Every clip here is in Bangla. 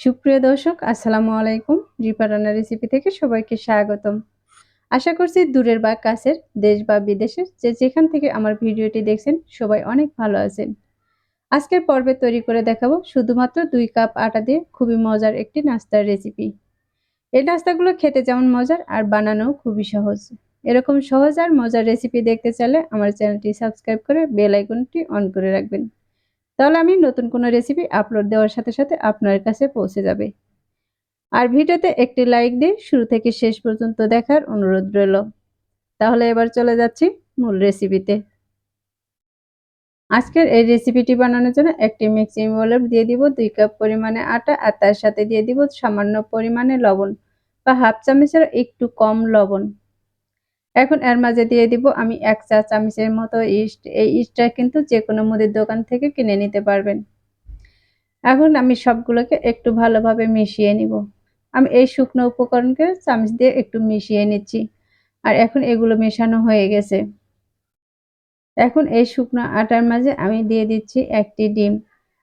সুপ্রিয় দর্শক, আসসালামু আলাইকুম। রিপা রান্না রেসিপি থেকে সবাইকে স্বাগতম। আশা করছি দূরের বা কাছের, দেশ বা বিদেশের যে যেখান থেকে আমার ভিডিওটি দেখছেন, সবাই অনেক ভালো আছেন। আজকের পর্বে তৈরি করে দেখাবো শুধুমাত্র দুই কাপ আটা দিয়ে খুবই মজার একটি নাস্তার রেসিপি এই নাস্তাগুলো খেতে যেমন মজার আর বানানো খুবই সহজ। এরকম সহজ আর মজার রেসিপি দেখতে চাইলে আমার চ্যানেলটি সাবস্ক্রাইব করে বেল আইকনটি অন করে রাখবেন। তাহলে আমি নতুন কোনো রেসিপি আপলোড দেওয়ার সাথে সাথে আপনার কাছে পৌঁছে যাবে। আর ভিডিওতে একটি লাইক দিয়ে শুরু থেকে শেষ পর্যন্ত দেখার অনুরোধ রইল। তাহলে এবার চলে যাচ্ছি মূল রেসিপিতে আজকের এই রেসিপিটি বানানোর জন্য একটি মিক্সিং বোলে দিয়ে দিব, দুই কাপ পরিমাণে আটা আর তার সাথে দিয়ে দিব সামান্য পরিমাণে লবণ বা হাফ চামচের একটু কম লবণ। এখন এর মাঝে দিয়ে দিব আমি এক চা চামচের মতো ইস্ট। এই ইস্টটা কিন্তু যে কোনো মুদির দোকান থেকে কিনে নিতে পারবেন। এখন আমি সবগুলোকে একটু ভালোভাবে মিশিয়ে নিব। আমি এই শুকনো উপকরণকে চামচ দিয়ে একটু মিশিয়ে নিচ্ছি। আর এখন এগুলো মেশানো হয়ে গেছে। এখন এই শুকনো আটার মাঝে আমি দিয়ে দিচ্ছি একটি ডিম।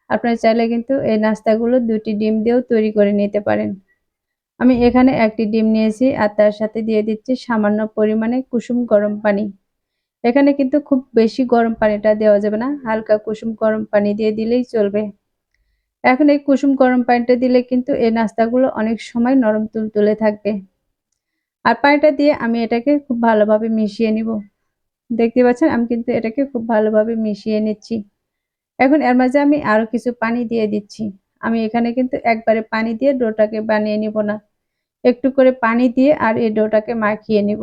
আপনার চাইলে কিন্তু এই নাস্তাগুলো দুটি ডিম দিয়েও তৈরি করে নিতে পারেন। আমি এখানে একটি ডিম নিয়েছি আর তার সাথে দিয়ে দিচ্ছি সামান্য পরিমাণে কুসুম গরম পানি। এখানে কিন্তু খুব বেশি গরম পানিটা দেওয়া যাবে না, হালকা কুসুম গরম পানি দিয়ে দিলেই চলবে। এখন এই কুসুম গরম পানিটা দিলে কিন্তু এই নাস্তাগুলো অনেক সময় নরম তুলতুলে থাকবে। আর পানিটা দিয়ে আমি এটাকে খুব ভালোভাবে মিশিয়ে নিব। দেখতে পাচ্ছেন, আমি কিন্তু এটাকে খুব ভালোভাবে মিশিয়ে নিচ্ছি। এখন এর মাঝে আমি আরও কিছু পানি দিয়ে দিচ্ছি। আমি এখানে কিন্তু একবারে পানি দিয়ে ডোটাকে বানিয়ে নিব না। একটু করে পানি দিয়ে আর এই ডোটাকে মাখিয়ে নিব।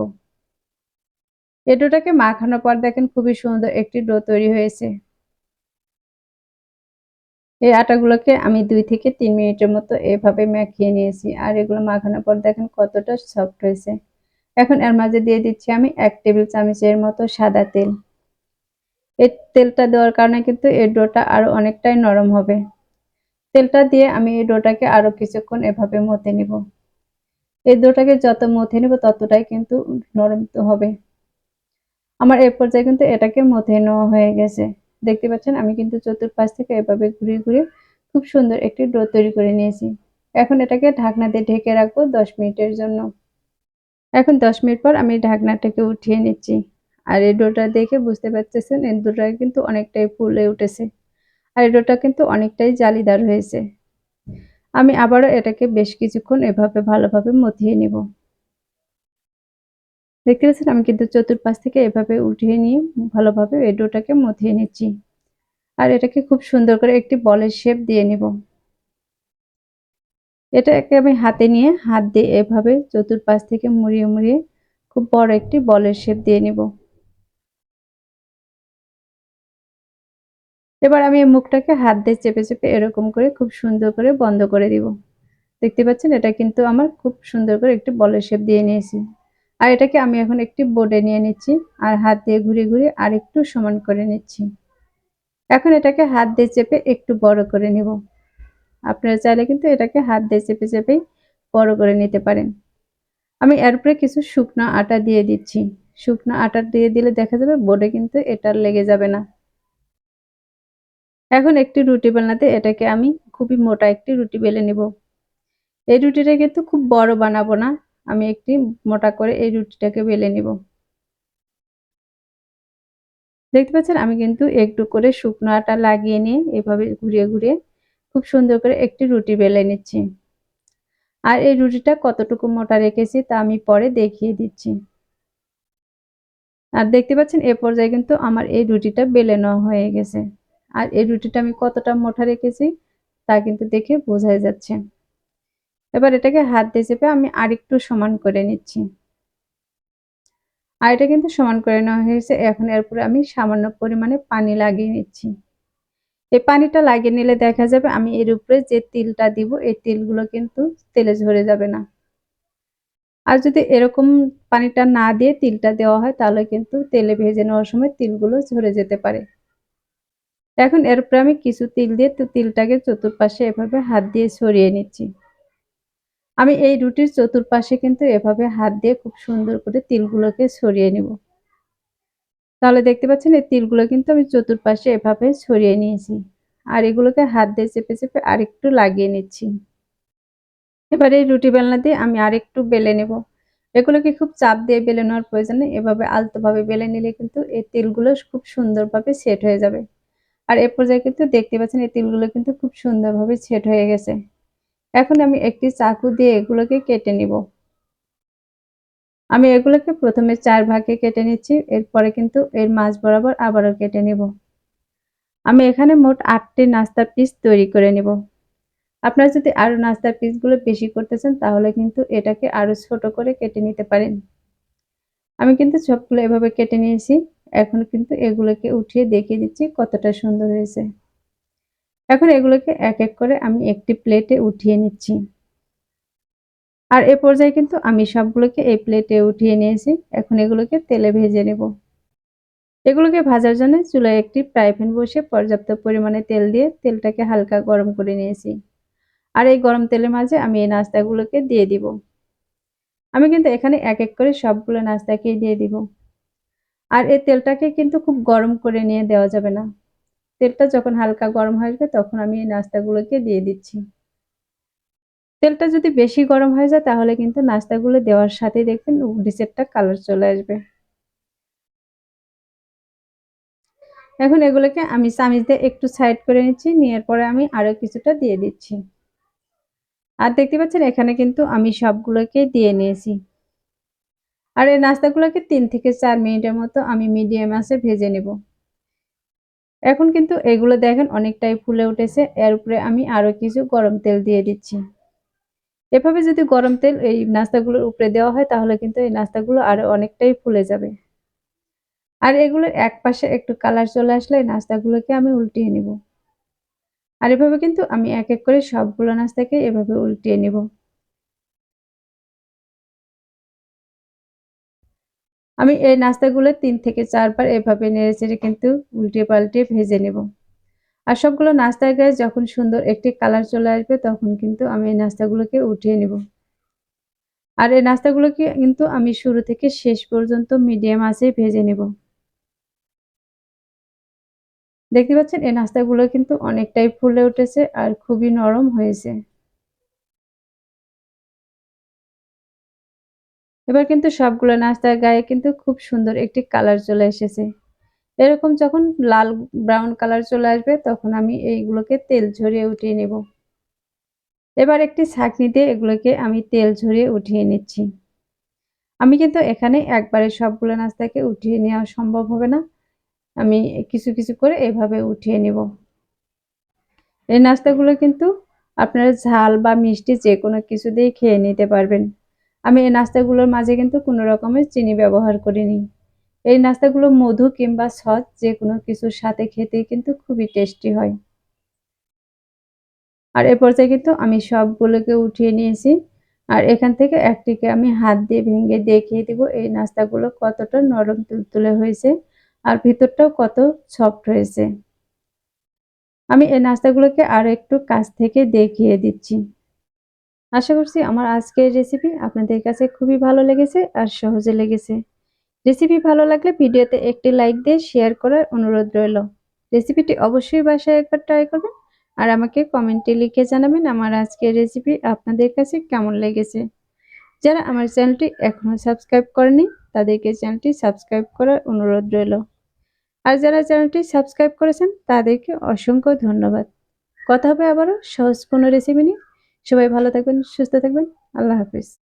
এই ডোটাকে মাখানোর পর দেখেন খুবই সুন্দর একটি ডো তৈরি হয়েছে। এই আটাগুলোকে আমি দুই থেকে তিন মিনিটের মতো এভাবে মাখিয়ে নিয়েছি আর এগুলো মাখানোর পর দেখেন কতটা সফট হয়েছে। এখন এর মাঝে দিয়ে দিচ্ছি আমি এক টেবিল চামচের মতো সাদা তেল। এই তেলটা দেওয়ার কারণে কিন্তু এই ডোটা আরও অনেকটাই নরম হবে। তেলটা দিয়ে আমি এই ডোটাকে আরও কিছুক্ষণ এভাবে মতে নিব। এই ডোটাকে যত মথে নিব ততটাই কিন্তু নরম হবে। আমার এ পর্যায়ে কিন্তু এটাকে মথে নেওয়া হয়ে গেছে। দেখতে পাচ্ছেন, আমি কিন্তু চতুর্পাশ থেকে এভাবে ঘুরিয়ে ঘুরিয়ে খুব সুন্দর একটি ডো তৈরি করে নিয়েছি। এখন এটাকে ঢাকনা দিয়ে ঢেকে রাখব দশ মিনিটের জন্য। এখন দশ মিনিট পর আমি ঢাকনাটাকে উঠিয়ে নিচ্ছি। আর এই ডোটা দেখে বুঝতে পারতেছেন, এই ডোটা কিন্তু অনেকটাই ফুলে উঠেছে। আর এই ডোটা কিন্তু অনেকটাই জালিদার হয়েছে। আমি আবারও এটাকে বেশ কিছুক্ষণ এভাবে ভালোভাবে মথিয়ে নিব। দেখতে পাচ্ছেন, আমি কিন্তু চতুর্পাশ থেকে এভাবে উঠিয়ে নিয়ে ভালোভাবে এই ডোটাকে নিচ্ছি। আর এটাকে খুব সুন্দর করে একটি বলের শেপ দিয়ে নিব। এটাকে আমি হাতে নিয়ে হাত দিয়ে এভাবে চতুর্পাশ থেকে মুড়িয়ে মুড়িয়ে খুব বড় একটি বলের শেপ দিয়ে নিব। এবার আমি মুখটাকে হাত দিয়ে চেপে চেপে এরকম করে খুব সুন্দর করে বন্ধ করে দিব। দেখতে পাচ্ছেন? এটা কিন্তু আমার খুব সুন্দর করে একটি বলের শেপ দিয়ে নিয়েছি। আর এটাকে আমি এখন একটি বোর্ডে নিয়ে নিচ্ছি আর হাত দিয়ে ঘুরে ঘুরে আর একটু সমান করে নিচ্ছি। এখন এটাকে হাত দিয়ে চেপে একটু বড় করে নিব। আপনারা চাইলে কিন্তু এটাকে হাত দিয়ে চেপে চেপেই বড় করে নিতে পারেন। আমি এর উপরে কিছু শুকনো আটা দিয়ে দিচ্ছি। শুকনো আটা দিয়ে দিলে দেখা যাবে বোর্ডে কিন্তু এটা লেগে যাবে না। এখন একটি রুটি বানাতে এটাকে আমি খুবই মোটা একটি রুটি বেলে নিব। এই রুটিটা কিন্তু খুব বড় বানাবো না, আমি একটি মোটা করে এই রুটিটাকে বেলে নিব। দেখতে পাচ্ছেন, আমি কিন্তু একটু করে শুকনো আটা লাগিয়ে নিয়ে এভাবে ঘুরিয়ে ঘুরিয়ে খুব সুন্দর করে একটি রুটি বেলে নিচ্ছি। আর এই রুটিটা কতটুকু মোটা রেখেছি তা আমি পরে দেখিয়ে দিচ্ছি। আর দেখতে পাচ্ছেন, এ পর্যায়ে কিন্তু আমার এই রুটিটা বেলে নেওয়া হয়ে গেছে। আর এই রুটিটা আমি কতটা মোটা রেখেছি তা কিন্তু দেখে বোঝাই যাচ্ছে। এবার এটাকে হাত দিয়ে চেপে আমি আরেকটু সমান করে নিচ্ছি। আর এটা কিন্তু সমান করে নেওয়া হয়েছে, এখন এরপরে আমি সামান্য পরিমাণে পানি লাগিয়ে নিচ্ছি। এই পানিটা লাগিয়ে নিলে দেখা যাবে আমি এর উপরে যে তিলটা দিব, এই তিলগুলো কিন্তু তেলে ঝরে যাবে না। আর যদি এরকম পানিটা না দিয়ে তিলটা দেওয়া হয়, তাহলে কিন্তু তেলে ভেজে নেওয়ার সময় তিলগুলো ঝরে যেতে পারে। এখন এর উপরে আমি কিছু তিল দিয়ে তো তিলটাকে চতুর্পাশে এভাবে হাত দিয়ে ছড়িয়ে নিচ্ছি। আমি এই রুটির চতুর্পাশে কিন্তু এভাবে হাত দিয়ে খুব সুন্দর করে তিলগুলোকে ছড়িয়ে নিব। তাহলে দেখতে পাচ্ছেন এই তিলগুলো কিন্তু আমি চতুর্পাশে এভাবে ছড়িয়ে নিয়েছি আর এগুলোকে হাত দিয়ে চেপে চেপে আরেকটু লাগিয়ে নিচ্ছি। এবার এই রুটি বেলনা দিয়ে আমি আরেকটু বেলে নেব। এগুলোকে খুব চাপ দিয়ে বেলে নেওয়ার প্রয়োজন নেই। এভাবে আলতোভাবে বেলে নিলে কিন্তু এই তিলগুলো খুব সুন্দরভাবে সেট হয়ে যাবে। আর এ পর্যায়ে কিন্তু দেখতে পাচ্ছেন এই তিলগুলো কিন্তু খুব সুন্দরভাবে ছেট হয়ে গেছে। এখন আমি একটি চাকু দিয়ে এগুলোকে কেটে নিব। আমি এগুলোকে প্রথমে চার ভাগে কেটে নিচ্ছি, এরপরে কিন্তু এর মাছ বরাবর আবারও কেটে নিব। আমি এখানে মোট আটটি নাস্তা পিস তৈরি করে নেব। আপনারা যদি আরও নাস্তার পিসগুলো বেশি করতে চান, তাহলে কিন্তু এটাকে আরও ছোট করে কেটে নিতে পারেন। আমি কিন্তু সবগুলো এভাবে কেটে নিয়েছি। এখন কিন্তু এগুলোকে উঠিয়ে দেখিয়ে দিচ্ছি কতটা সুন্দর হয়েছে। এখন এগুলোকে এক এক করে আমি একটি প্লেটে উঠিয়ে নিচ্ছি। আর এ পর্যায়ে কিন্তু আমি সবগুলোকে এই প্লেটে উঠিয়ে নিয়েছি। এখন এগুলোকে তেলে ভেজে নেব। এগুলোকে ভাজার জন্য চুলায় একটি ফ্রাই প্যান বসে পর্যাপ্ত পরিমাণে তেল দিয়ে তেলটাকে হালকা গরম করে নিয়েছি। আর এই গরম তেলের মাঝে আমি এই নাস্তাগুলোকে দিয়ে দিব। আমি কিন্তু এখানে এক এক করে সবগুলো নাস্তাকেই দিয়ে দিব। আর এই তেলটাকে কিন্তু খুব গরম করে নিয়ে দেওয়া যাবে না। তেলটা যখন হালকা গরম হয়ে আসবে, তখন আমি এই নাস্তাগুলোকে দিয়ে দিচ্ছি। তেলটা যদি বেশি গরম হয়ে যায়, তাহলে কিন্তু নাস্তাগুলো দেওয়ার সাথে দেখবেন রিসেটটা কালার চলে আসবে। এখন এগুলোকে আমি চামিচ দিয়ে একটু সাইড করে নিচ্ছি, নেওয়ার পরে আমি আরও কিছুটা দিয়ে দিচ্ছি। আর দেখতে পাচ্ছেন, এখানে কিন্তু আমি সবগুলোকে দিয়ে নিয়েছি। আর এই নাস্তাগুলোকে তিন থেকে চার মিনিটের মতো আমি মিডিয়াম আছে ভেজে নেব। এখন কিন্তু এগুলো দেখেন অনেকটাই ফুলে উঠেছে, এর উপরে আমি আরও কিছু গরম তেল দিয়ে দিচ্ছি। এভাবে যদি গরম তেল এই নাস্তাগুলোর উপরে দেওয়া হয়, তাহলে কিন্তু এই নাস্তাগুলো আরও অনেকটাই ফুলে যাবে। আর এগুলোর এক পাশে একটু কালার চলে আসলে নাস্তাগুলোকে আমি উল্টিয়ে নিব। আর এভাবে কিন্তু আমি এক এক করে সবগুলো নাস্তাকে এভাবে উল্টিয়ে নিব। আমি এই নাস্তাগুলো তিন থেকে চারবার এভাবে নেড়ে চেড়ে কিন্তু উল্টে পাল্টে ভেজে নেব। আর সবগুলো নাস্তার গায়ে যখন সুন্দর একটি কালার চলে আসবে তখন কিন্তু আমি এই নাস্তাগুলোকে উঠিয়ে নেব। আর এই নাস্তাগুলোকে কিন্তু আমি শুরু থেকে শেষ পর্যন্ত মিডিয়াম আছে ভেজে নেব। দেখতে পাচ্ছেন, এই নাস্তাগুলো কিন্তু অনেকটাই ফুলে উঠেছে আর খুবই নরম হয়েছে। এবার কিন্তু সবগুলো নাস্তার গায়ে কিন্তু খুব সুন্দর একটি কালার চলে এসেছে। এরকম যখন লাল ব্রাউন কালার চলে আসবে, তখন আমি এইগুলোকে তেল ঝরিয়ে উঠিয়ে নেব। এবার একটি ছাঁকনি দিয়ে এগুলোকে আমি তেল ঝরিয়ে উঠিয়ে নিচ্ছি। আমি কিন্তু এখানে একবারে সবগুলো নাস্তাকে উঠিয়ে নেওয়া সম্ভব হবে না। আমি কিছু কিছু করে এভাবে উঠিয়ে নেব। এই নাস্তাগুলো কিন্তু আপনারা ঝাল বা মিষ্টি যে কোনো কিছু দিয়ে খেয়ে নিতে পারবেন। আমি এই নাস্তাগুলোর মাঝে কিন্তু কোনো রকমের চিনি ব্যবহার করিনি। এই নাস্তাগুলো মধু কিংবা সস যে কোনো কিছুর সাথে খেতে কিন্তু খুবই টেস্টি হয়। আর এ পর্যায়ে কিন্তু আমি সবগুলোকে উঠিয়ে নিয়েছি। আর এখান থেকে একটিকে আমি হাত দিয়ে ভেঙে দেখিয়ে দিব এই নাস্তাগুলো কতটা নরম তুলতুলে হয়েছে। আর ভিতরটাও কত সফট হয়েছে আমি এই নাস্তাগুলোকে আরও একটু কাছ থেকে দেখিয়ে দিচ্ছি। আশা করছি আমার আজকের রেসিপি আপনাদের কাছে খুবই ভালো লেগেছে আর সহজে লেগেছে। রেসিপি ভালো লাগলে ভিডিওতে একটি লাইক দিয়ে শেয়ার করার অনুরোধ রইল। রেসিপিটি অবশ্যই বাসায় একবার ট্রাই করবেন আর আমাকে কমেন্টে লিখে জানাবেন আমার আজকের রেসিপি আপনাদের কাছে কেমন লেগেছে। যারা আমার চ্যানেলটি এখনও সাবস্ক্রাইব করেনি, তাদেরকে চ্যানেলটি সাবস্ক্রাইব করার অনুরোধ রইল। আর যারা চ্যানেলটি সাবস্ক্রাইব করেছেন, তাদেরকে অসংখ্য ধন্যবাদ। কথা হবে আবারও সহজ কোনো রেসিপি নিয়ে। সবাই ভালো থাকবেন, সুস্থ থাকবেন। আল্লাহ হাফিজ।